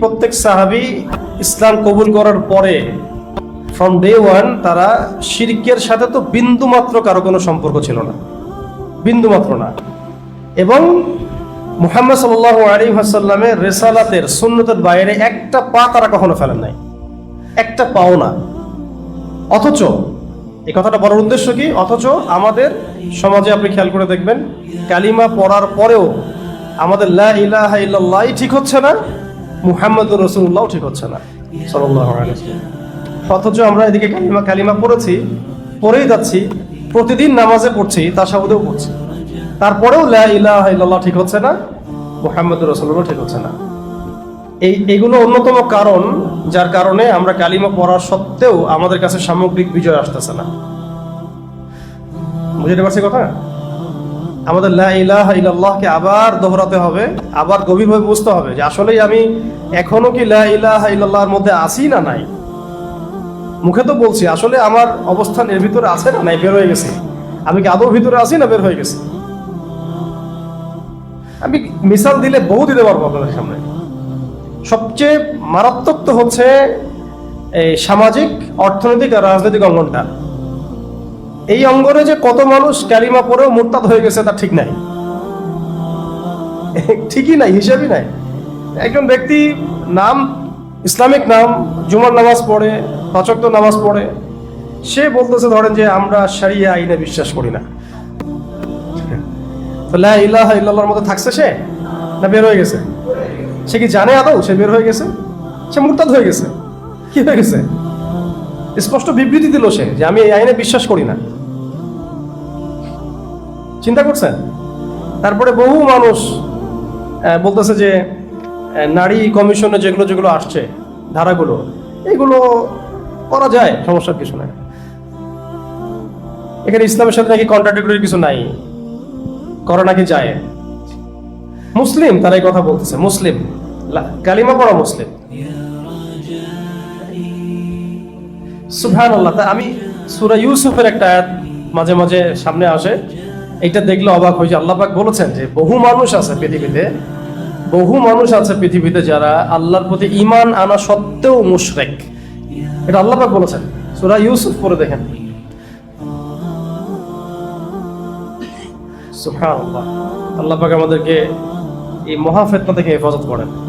প্রত্যেক সাহাবি ইসলাম কবুল করার পরে ফ্রম ডে ওয়ান তারা শিরকের সাথে তো বিন্দু মাত্র কারও কোনো সম্পর্ক ছিল না। বিন্দু মাত্র না। এবং মুহাম্মদ সাল্লাহ আলী হাসাল্লামের রেসালাতের, সুন্নতের বাইরে একটা পা তারা কখনো ফেলেন নাই। একটা পাও না। অথচ, এই কথাটা বড় উদ্দেশ্য কি? অথচ আমাদের সমাজে আপনি খেয়াল করে দেখবেন, কালিমা পড়ার পরেও আমাদের লা ইলাহা ইল্লাল্লাহ ঠিক হচ্ছে না। মুহাম্মদুর রসুল্লাহ ঠিক হচ্ছে না অথচ আমরা এদিকে কালিমা কালিমা পড়েছি, পড়েই যাচ্ছি, প্রতিদিন নামাজে পড়ছি তাসাউদেও পড়ছি। তারপরেও লা ঠিক হচ্ছে না, মুহাম্মদুর রসুল্লাহ ঠিক হচ্ছে না। এই, এগুলো অন্যতম কারণ, যার কারণে আমরা কালিমা পড়ার সত্ত্বেও আমাদের কাছে সামগ্রিক বিজয় আসতেছে না। বুঝতে পারছি কথা? আমাদের লা ইলাহা ইল্লাল্লাহকে আবার দোহরাতে হবে, আবার গভীরভাবে বুঝতে হবে যে আসলেই আমি এখনও কি লা ইলাহা ইল্লাল্লাহর মধ্যে আছি না নাই? মুখে তো বলছি, আসলে আমার অবস্থান এর ভিতরে আছে না নাই? বের হয়ে গেছে। আমি কি আদৌ ভিতরে আছি না বের হয়ে গেছে? আমি মিসাল দিলে বহু দিতে পারব আপনাদের সামনে। সবচেয়ে মারাত্মক তো হচ্ছে এই সামাজিক, অর্থনৈতিক আর রাজনৈতিক অঙ্গনটা। এই অঙ্গনে যে কত মানুষ ক্যালিমা পরেও মোরতাদ হয়ে গেছে তা ঠিক নাই। ঠিকই নাই, হিসাবই নাই। একজন ব্যক্তি নাম, ইসলামিক নাম, জুমার নামাজ পড়ে পাচক নামাজ পড়ে, সে বলতেছে, ধরেন যে আমরা সারিয়া আইনে বিশ্বাস করি না। তো লা ইলাহা মধ্যে থাকছে সে? না বের হয়ে গেছে? সে কি জানে আদৌ সে বের হয়ে গেছে? সে মুরতাদ হয়ে গেছে। কি হয়ে গেছে? স্পষ্ট বিবৃতি দিল সে যে আমি এই আইনে বিশ্বাস করি না। চিন্তা করছেন? তারপরে বহু মানুষ বলতেছে যে নারী কমিশনে যেগুলো যেগুলো আসছে, ধারাগুলো, এগুলো করা যায় সমস্যার কিছু নাই। এখানে ইসলামের সাথে নাকি কন্ট্রাডিক্টরি কিছু নাই। করা নাকি যায়? মুসলিম, তারা এই কথা বলতেছে, মুসলিম। কালিমা পড়া মুসলিম। সুবহান আল্লাহ আমি সুরা ইউসুফের একটা আয়াত মাঝে মাঝে সামনে আসে। এইটা দেখলে অবাক হয়েছে আল্লাহ পাক বলেছেন যে বহু মানুষ আছে পৃথিবীতে, বহু মানুষ আছে পৃথিবীতে যারা আল্লাহর প্রতি ইমান আনা সত্ত্বেও মুশরেক। এটা আল্লাহ পাক বলেছেন। সুরা ইউসুফ পড়ে দেখেন। সুবহানাল্লাহ। আল্লাহ পাক আমাদেরকে এই মহাফেতনা থেকে হেফাজত করেন।